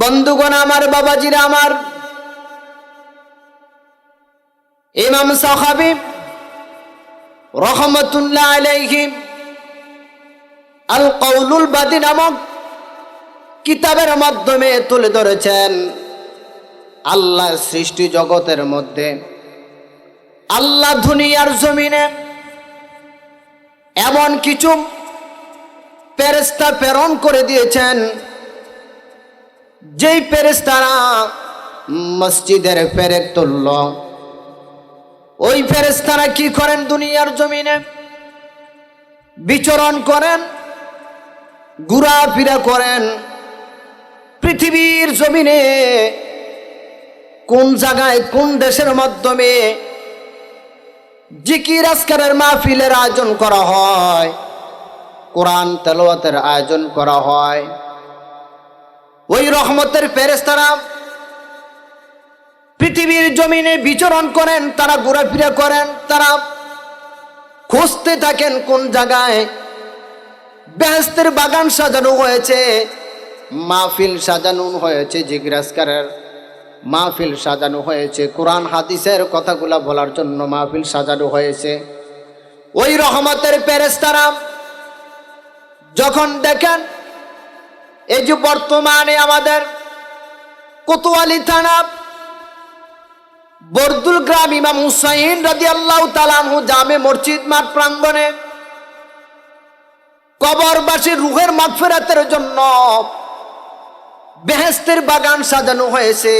বন্ধুগণ আমার, বাবাজিরা আমার, ইমাম সাহাবি রহমতুল্লাহ আল কৌলুল বাদি নামক কিতাবের মাধ্যমে তুলে ধরেছেন, আল্লাহ সৃষ্টি জগতের মধ্যে, আল্লাহ দুনিয়ার জমিনে এমন কিছু ফেরেস্তা প্রেরণ করে দিয়েছেন যেই ফেরেস্তারা মসজিদের ফেরেক তুলল, ওই ফেরেস্তারা কি করেন দুনিয়ার জমিনে? বিচরণ করেন, ঘোরাফেরা করেন, পৃথিবীর জমিনে কোন জায়গায়, কোন দেশের মাধ্যমে জিকির আজকারের মাহফিলের আয়োজন করা হয়, কোরআন তেলোয়াতের আয়োজন করা হয় ওই রহমতের ফেরেস্তারা পৃথিবীর জমিনে বিচরণ করেন, তারা ঘোরাফেরা করেন, তারা খুঁজতে থাকেন কোন জায়গায়। বেহেস্তের বাগান সাজানো হয়েছে, মাহফিল সাজানো হয়েছে, জিজ্ঞাসকারের মাহফিল সাজানো হয়েছে, কোরআন হাদিসের কথাগুলা বলার জন্য মাহফিল সাজানো হয়েছে। ওই রহমতের পেরেস্তারা যখন দেখেন এই যে বর্তমানে আমাদের কোতোয়ালি থানা, বর্দুল গ্রাম ইমাম হুসাইন রাজি আল্লাহ তালামহু জামে মসজিদ মাঠ প্রাঙ্গণে কবরবাসী রুহের মাগফেরাতের জন্য বেহেস্তের বাগান সাজানো হয়েছে।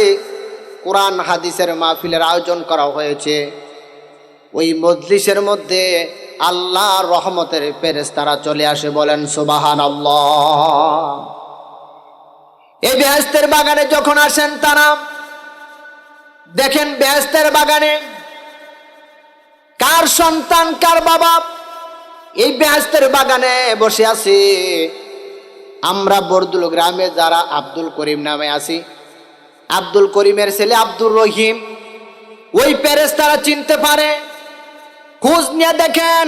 কোরআন, হাদিসের মাহফিলের আয়োজন করা হয়েছে। ওই মজলিসের মধ্যে আল্লাহ রহমতের পেরেস তারা চলে আসে বলেন সুবাহান আল্লাহ এই বেহেস্তের বাগানে যখন আসেন তারা, দেখেন বেহেস্তের বাগানে কার সন্তান, কার বাবা? এই বেহেস্তের বাগানে বসে আছে। আমরা বরদুল গ্রামে যারা আব্দুল করিম নামে আছি। আব্দুল করিমের ছেলে আব্দুর রহিম, ওই প্যারেস তারা চিনতে পারে। খোঁজ নিয়ে দেখেন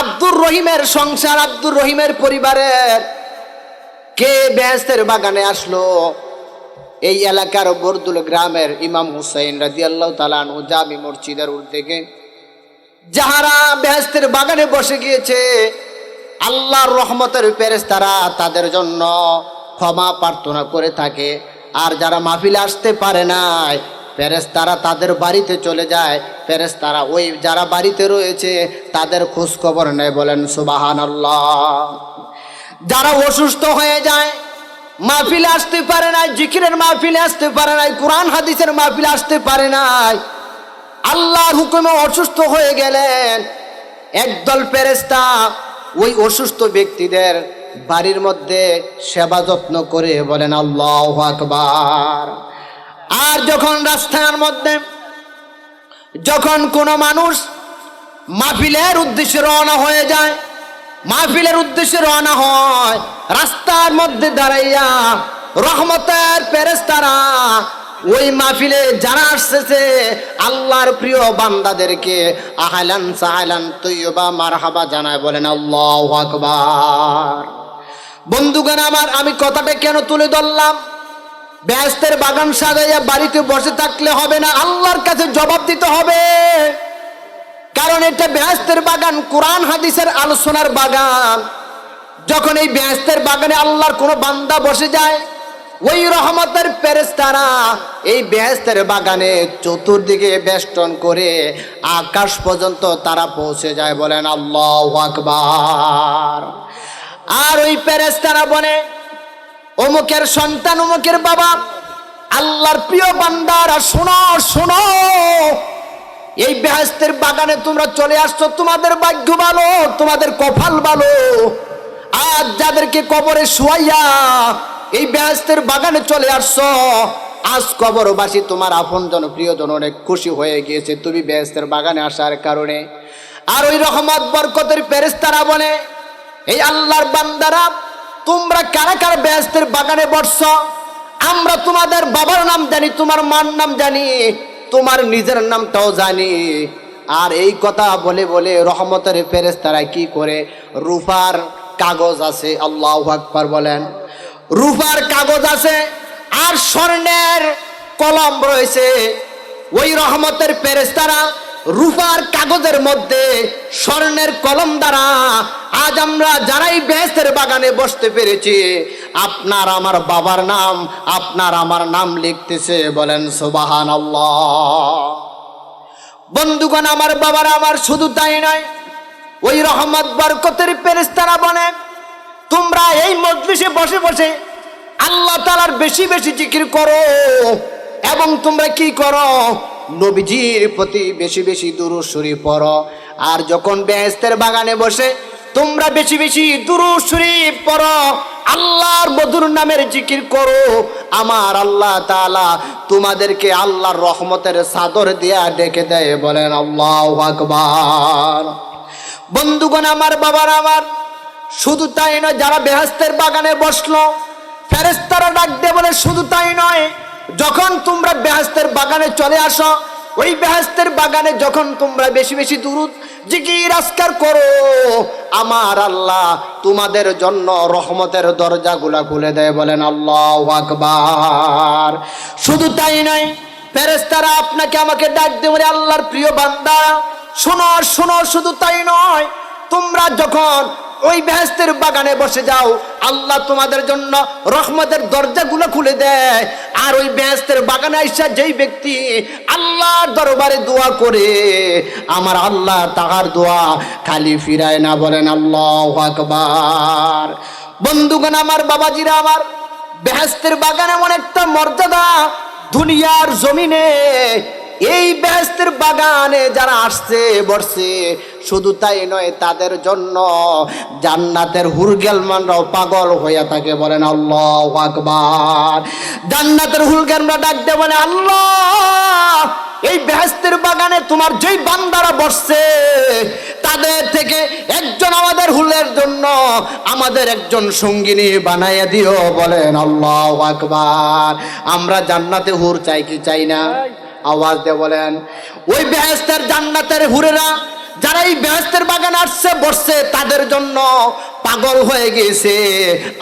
আব্দুর রহিমের সংসার, আব্দুর রহিমের পরিবারের কে বেহেস্তের বাগানে আসলো? এই এলাকার বরদুল গ্রামের ইমাম হুসাইন রাজি আল্লাহ তালানু জামি মসজিদের উদ্যোগে যাহারা বেহেস্তের বাগানে বসে গিয়েছে, আল্লাহর রহমতের পেরেস তারা তাদের জন্য ক্ষমা প্রার্থনা করে থাকে। আর যারা মাহফিলে আসতে পারে নাই প্যারেস তারা তাদের বাড়িতে চলে যায়। প্যারেস তারা ওই যারা বাড়িতে রয়েছে, তাদের খোঁজ খবর নেয়, বলেন সুবাহান আল্লাহ যারা অসুস্থ হয়ে যায়, মাহফিলে আসতে পারে নাই, জিকিরের মাহফিলে আসতে পারে নাই, কোরআন হাদিসের মাহফিলে আসতে পারে নাই। আল্লাহর হুকুমে অসুস্থ হয়ে গেলেন। একদল ফেরেস্তা ওই অসুস্থ ব্যক্তিদের বাড়ির মধ্যে সেবা যত্ন করে বলেন, আল্লাহ আকবার। আর যখন রাস্তার মধ্যে, যখন কোনো মানুষ মাহফিলের উদ্দেশ্যে রওনা হয়ে যায় মাহফিলের উদ্দেশ্যে রওনা হয়। রাস্তার মধ্যে দাঁড়াইয়া রহমতের পেরেস্তারা ওই মাহফিলে যারা আসতেছে, আল্লাহর প্রিয় বান্দাদেরকে আহলান সাহলান তৈবা মারহাবা জানায় বলেন, আল্লাহ আকবার। বন্ধুগণ আমার, আমি কথাটা কেন তুলে ধরলাম? ব্যস্তের বাগান সাজাইয়া বাড়িতে বসে থাকলে হবে না, আল্লাহর কাছে জবাব দিতে হবে। কারণ এটা ব্যস্তের বাগান, কোরআন, হাদিসের আলোচনার বাগান। যখন এই ব্যস্তের বাগানে আল্লাহর কোনো বান্দা বসে যায়, ওই রহমতের পেরেস্তারা এই বেহেস্তের বাগানে চতুর্দিকে বেষ্টন করে আকাশ পর্যন্ত তারা পৌঁছে যায় বলেন, আল্লাহ আকবার। আর ওই পেরেস্তারা বলে, অমুকের সন্তান, অমুকের বাবা, আল্লাহর প্রিয় বান্দারা, শোনো শোনো এই বেহেস্তের বাগানে তোমরা চলে আসছো, তোমাদের ভাগ্য ভালো, তোমাদের কপাল ভালো। আজ যাদেরকে কবরে শুয়াইয়া এই বেহাস্তের বাগানে চলে আসছো, আজ কবরবাসী তোমার আপন জন প্রিয়জন অনেক খুশি হয়ে গিয়েছে, তুমি বেহেস্তের বাগানে আসার কারণে। আর ওই রহমত, বরকতের পেরেস্তারা বলে, এই আল্লাহর বান্দারা, তোমরা কারা কারা বেহেস্তের বাগানে বসছ? আমরা তোমাদের বাবার নাম জানি, তোমার মার নাম জানি। তোমার নিজের নামটাও জানি। আর এই কথা বলে বলে রহমতের ফেরেস তারা কি করে? রুফার কাগজ আছে, আল্লাহ আকবার বলেন। রুফার কাগজ আছে আর স্বর্ণের কলম রয়েছে। ওই রহমতের পেরেস্তারা রূপার কাগজের মধ্যে স্বর্ণের কলম দ্বারা আজ আমরা যারাই বেহেস্তের বাগানে বসতে পেরেছি, আপনার আমার বাবার নাম, আপনার আমার নাম লিখতেছে, বলেন সুবাহান বন্ধুগণ, আমার বাবার, আমার শুধু তাই নয়, ওই রহমত বরকতের পেরেস্তারা বনে তোমরা এই মজলিসে বসে বসে আল্লাহ তালার বেশি বেশি জিকির করো, এবং তোমরা কি করো? নবীজির প্রতি বেশি বেশি দুরুসুরি পড়ো। আর যখন বেহেস্তের বাগানে বসে তোমরা বেশি বেশি দুরুসুরি পড়ো, আল্লাহর বধুর নামের জিকির করো। আমার আল্লাহ তাআলা তোমাদেরকে আল্লাহর রহমতের চাদর দিয়া ডেকে দেয়, বলেন আল্লাহ আকবার। বন্ধুগণ আমার, বাবার আমার, শুধু তাই নয়, যারা বেহেস্তের বাগানে বসল ফেরেস্তারা ডাক দিয়ে বলে, শুধু তাই নয় যখন তোমরা বেহেস্তের বাগানে চলে আসো, ওই বেহেস্তের বাগানে যখন তোমরা বেশি বেশি দূরত জিকির আসকার করো, আমার আল্লাহ তোমাদের জন্য রহমতের দরজাগুলা খুলে দেয় বলেন, আল্লাহ আকবার। শুধু তাই নয় ফেরেস্তারা আপনাকে আমাকে ডাক দিয়ে বলে, আল্লাহর প্রিয় বান্দা, শোনো শোনো, শুধু তাই নয়, তোমরা যখন ওই বেহেস্তের বাগানে বসে যাও। আল্লাহ তোমাদের জন্য রহমতের দরজাগুলো খুলে দেয়। আর ওই বেহেস্তের বাগানে আইসা যেই ব্যক্তি আল্লাহর দরবারে দোয়া করে, আমার আল্লাহ তাহার দোয়া খালি ফিরায় না বলেন, আল্লাহ আকবার। বন্ধুগণ আমার, বাবাজিরা আমার বেহেস্তের বাগান এমন একটা মর্যাদা দুনিয়ার জমিনে। এই বেহেস্তের বাগানে যারা আসছে, বসছে শুধু তাই নয়, তাদের জন্য জান্নাতের হুরগেলমানরাও পাগল হইয়া থাকে বলেন আল্লাহ আকবার। জান্নাতের হুরগেলরা ডাক দে বলে, আল্লাহ, এই বেহেস্তের বাগানে তোমার যেই বান্দারা বসছে, তাদের থেকে একজন আমাদের হুলের জন্য আমাদের একজন সঙ্গিনী বানাইয়া দিও বলেন আল্লাহ আকবার। আমরা জান্নাতে হুর চাই কি চাই না? আওয়াজ দিয়ে বলেন, ওই বেহেস্তের জান্নাতের হুরেরা যারা এই বেহেস্তের বাগান আসছে, বসছে, তাদের জন্য পাগল হয়ে গেছে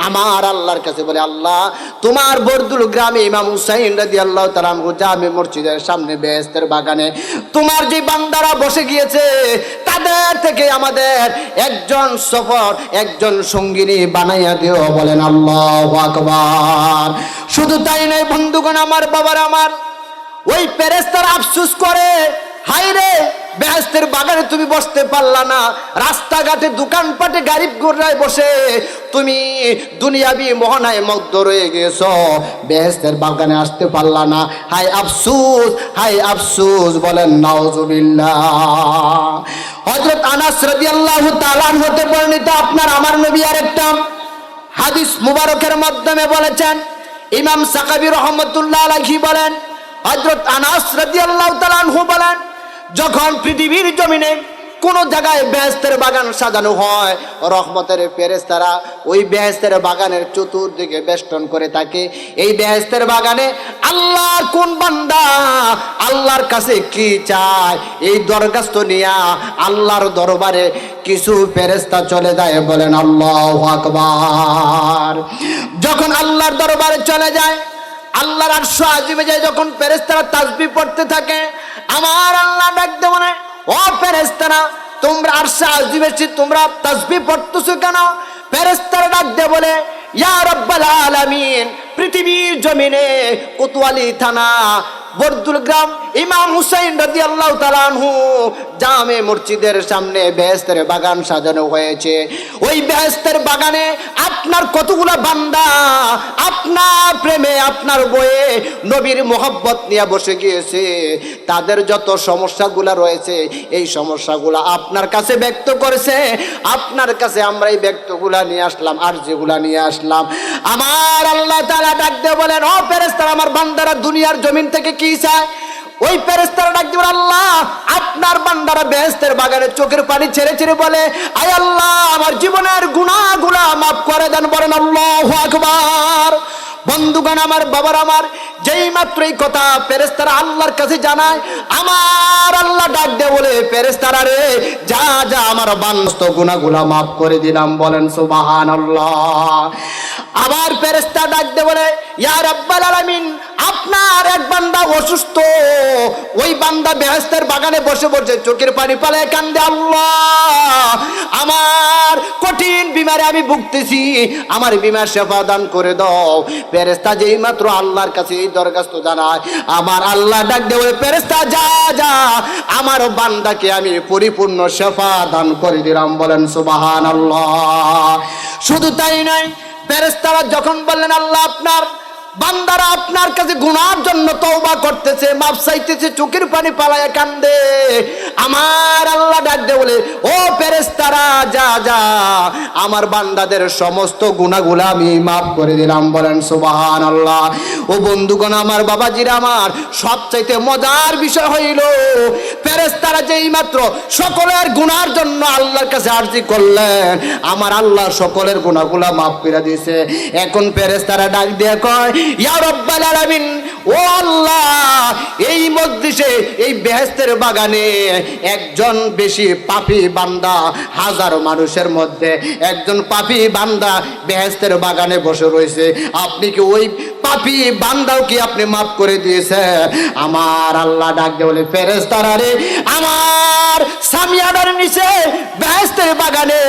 আমার আল্লাহর কাছে বলে, আল্লাহ, তোমার বরদুল গ্রামে ইমাম হুসাইন রাদি আল্লাহ তালাম জামে মসজিদের সামনে বেহেস্তের বাগানে, তোমার যে বান্দারা বসে গিয়েছে, তাদের থেকে আমাদের একজন সফর, একজন সঙ্গিনী বানাইয়া দিও, বলেন আল্লাহ আকবার। শুধু তাই নয়, বন্ধুগণ, আমার বাবার, আমার ওই পেরেস্তার আফসুস করে হাই রে বেহেস্তের বাগানে তুমি বসতে পারলা না। রাস্তাঘাটে, দোকানপাটে গাড়ি গোড়ায় বসে তুমি দুনিয়াবি মোহনায় মগ্ধ রয়ে গেছ। বেহেস্তের বাগানে আসতে পারলা না। হাই আফসুস হাই আফসুস, বলেন, নাউজুবিল্লাহ। হযরত আনাস রাদিয়াল্লাহু তাআলা হতে বর্ণিত আপনার, আমার নবী আরেকটা হাদিস মুবারকের মাধ্যমে বলেছেন। ইমাম সাকাবি রহমতুল্লাহ আলাইহি বলেন হজরত আনাস রাদিয়াল্লাহু তাআলা বলেন যখন পৃথিবীর জমিনে কোন জায়গায় বেহেস্তের বাগান সাজানো হয়, রহমতের ফেরেশতারা ওই বেহেস্তের বাগানের চতুর্দিকে বেষ্টন করে থাকে। এই বেহেস্তের বাগানে আল্লাহর কোন বান্দা আল্লাহর কাছে কি চায়, এই দরখাস্ত নিয়া আল্লাহর দরবারে কিছু ফেরেস্তা চলে যায় বলেন আল্লাহ আকবার। যখন আল্লাহর দরবারে চলে যায় আল্লাহর আরশ আজিমে যায় যখন ফেরেস্তারা তাসবিহ পড়তে থাকে, আমার আল্লাহ ডাক দেব ও ফেরেস্তারা তোমরা আরশ আজিমে তোমরা তাসবিহ পড়তেছো কেন? ফেরেস্তারা ডাক দে বলে, ইয়া রব্বাল আলামিন, পৃথিবীর জমিনে কোতোয়ালি থানা বরদুল গ্রাম ইমাম হুসাইন রাজি আল্লাহ তালানহু জামে মসজিদের সামনে বেহেস্তের বাগান সাজানো হয়েছে। ওই বেহেস্তের বাগানে আপনার কতগুলা বান্দা, আপনার প্রেমে, আপনার বয়ে নবীর মোহব্বত নিয়ে বসে গিয়েছে। তাদের যত সমস্যাগুলা রয়েছে, এই সমস্যাগুলা আপনার কাছে ব্যক্ত করেছে। আপনার কাছে আমরা এই ব্যক্তগুলা নিয়ে আসলাম, আর যেগুলা নিয়ে আসলাম। আমার আল্লাহ তালা ডাক দিয়ে বলেন, ও ফেরেস্তার আমার বান্দারা দুনিয়ার জমিন থেকে কি চায় ওই ফেরেস্তারা ডাক দিবেন, আল্লাহ, আপনার বান্দারা বেহেস্তের বাগানে চোখের পানি ছেড়ে ছেড়ে বলে, আয় আল্লাহ, আমার জীবনের গুণাগুলা মাফ করে দেন, বলেন, আল্লাহ আকবার। বন্ধুগণ আমার, বাবার আমার, যেই মাত্র এই কথা ফেরেস্তারা আল্লাহর কাছে জানায়, আমার আল্লাহ ডাক দে বলে ফেরেস্তারা রে, যা যা, আমার বান্স্ত গুনাগুলা মাফ করে দিলাম, বলেন সুবাহান আল্লাহ আবার ফেরেস্তা ডাক দে বলে, ইয়া রাব্বাল আলামিন আপনার এক বান্দা অসুস্থ, ওই বান্দা বেহেস্তের বাগানে বসে বসে চোখের পানি পালায় কান্দে, আল্লাহ, আমার কঠিন বিমারে আমি ভুগতেছি, আমার বিমার সেবা দান করে দাও। ফেরেস্তা যেই মাত্র আল্লাহর কাছে এই দরখাস্ত জানায়, আমার আল্লাহ ডাক দেবে ফেরেস্তা যা যা, আমার বান্দাকে আমি পরিপূর্ণ সেবা দান করে দিলাম। বলেন সুবাহান আল্লাহ শুধু তাই নয় ফেরেস্তারা যখন বললেন, আল্লাহ, আপনার বান্দারা আপনার কাছে গুনার জন্য তওবা করতেছে মাপ চাইতেছে, চোখের পানি পালায় কান্দে। আমার আল্লাহ ডাক দে বলে, ও ফেরেস্তারা যা যা, আমার বান্দাদের সমস্ত গুণাগুলা আমি মাফ করে দিলাম। বলেন সুবাহান আল্লাহ ও বন্ধুগণ, আমার বাবাজিরা, আমার সবচাইতে মজার বিষয় হইল ফেরেস্তারা যেই মাত্র সকলের গুনার জন্য আল্লাহর কাছে আরজি করলেন, আমার আল্লাহ সকলের গুণাগুলা মাফ করে দিয়েছে। এখন ফেরেস্তারা ডাক দিয়ে কয় এই বেহেস্তের বাগানে একজন বেশি বান্দা, হাজারো মানুষের মধ্যে একজন বান্দা বেহেস্তের বাগানে বসে রয়েছে। আপনি কি ওই পাপী বান্দাও কি আপনি মাফ করে দিয়েছেন আমার আল্লাহ ডাক দিয়ে বলে ফেরেস্তারা রে, আমার সামিয়াডার নিচে বেহেস্তের বাগানে,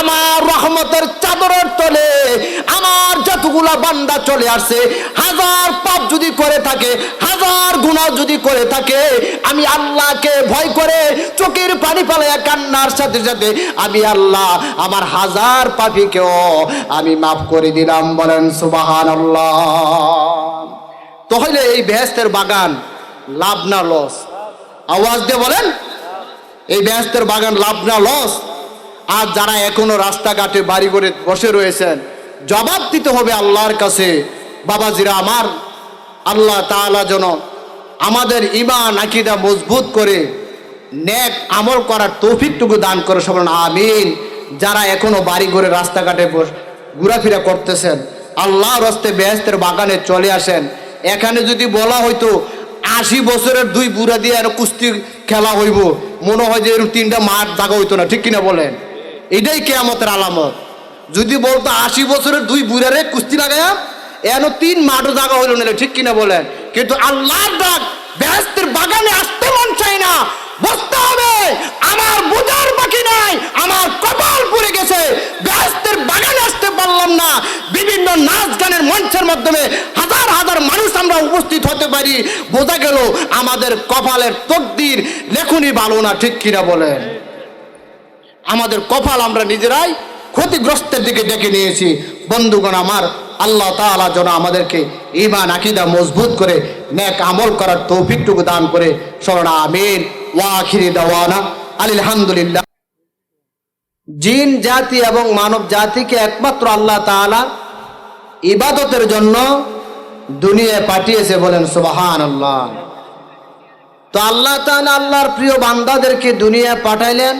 আমার রহমতের চাদরের তলে, আমার যতগুলা বান্দা চলে আসছে, হাজার পাপ যদি করে থাকে, হাজার গুণা যদি করে থাকে, আমি আল্লাহকে ভয় করে চোখের পানি পালাইয়া কান্নার সাথে সাথে আমি আল্লাহ আমার হাজার পাপিকেও আমি মাফ করে দিলাম, বলেন সুবাহান তাহলে এই বেহেস্তের বাগান লাভ না লস? আওয়াজ দিয়ে বলেন, এই ব্যস্তের বাগান লাভ না লস? আর যারা এখনও রাস্তাঘাটে বাড়ি করে বসে রয়েছেন, জবাব দিতে হবে আল্লাহর কাছে, বাবাজিরা আমার, আল্লাহ তাআলা যেন আমাদের ইমান আকিদা মজবুত করে নেক আমল করার তৌফিকটুকু দান করে সবাই আমিন। যারা এখনও বাড়ি করে রাস্তাঘাটে ঘোরাফেরা করতেছেন আল্লাহর হস্তে বেহেস্তের বাগানে চলে আসেন। এখানে যদি বলা হয়তো আশি বছরের দুই বুড়া দিয়ে আর কুস্তি খেলা হইব, মনে হয় যে এরকম তিনটা মাঠ জাগা হইতো না, ঠিক কিনা বলেন? এটাই কেয়ামতের আলামত। যদি বলতো আশি বছরের দুই বুড়ারে কুস্তি লাগায়া, এন তিন মাঠও জাগা হইল না, ঠিক কিনা বলেন? কিন্তু আল্লাহর ডাক ব্যস্তের বাগানে আসতে মন চাই না। বসতে হবে। আমার বোঝার বাকি নাই। আমার কপাল পড়ে গেছে। ব্যস্তের বাগানে আসতে পারলাম না। বিভিন্ন নাচ গানের মঞ্চের মাধ্যমে হাজার হাজার মানুষ আমরা উপস্থিত হতে পারি। বোঝা গেল আমাদের কপালের তকদির লেখুনি ভালো না, ঠিক কিনা বলেন? আমাদের কপাল আমরা নিজেরাই ক্ষতিগ্রস্তের দিকে ডেকে নিয়েছি। বন্ধুগণ আমার, আল্লাহ তাআলা যেন আমাদেরকে ইমান আকিদা মজবুত করে, নেক আমল করার তৌফিকটুকু দান করে। সরনা আমিন। আলহামদুলিল্লাহ জিন, জাতি এবং মানব জাতিকে একমাত্র আল্লাহ তাআলা ইবাদতের জন্য দুনিয়ায় পাঠিয়েছে বলেন সুবাহান আল্লাহ তো আল্লাহ তাআলা আল্লাহর প্রিয় বান্দাদেরকে দুনিয়ায় পাঠাইলেন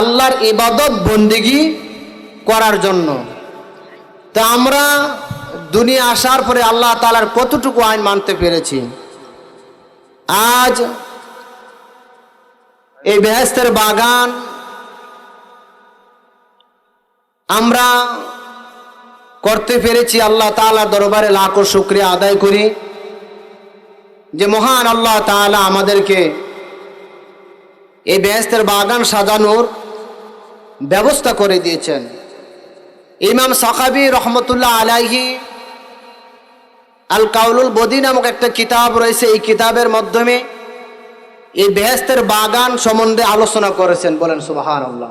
আল্লাহর ইবাদত বন্দিগি করার জন্য। তা আমরা দুনিয়া আসার পরে আল্লাহ তালার কতটুকু আইন মানতে পেরেছি? আজ এই বেহেস্তের বাগান, আমরা করতে পেরেছি আল্লাহ তাআলার দরবারে লাখো শুক্রিয়া আদায় করি যে মহান আল্লাহ তাআলা আমাদেরকে এই বেহেস্তের বাগান সাজানোর ব্যবস্থা করে দিয়েছেন। ইমাম সাকাবি রহমতুল্লাহ আলাইহি আল কাউলুল বদি নামক একটা কিতাব রয়েছে, এই কিতাবের মাধ্যমে এই বেহেস্তের বাগান সম্বন্ধে আলোচনা করেছেন বলেন সুবাহান আল্লাহ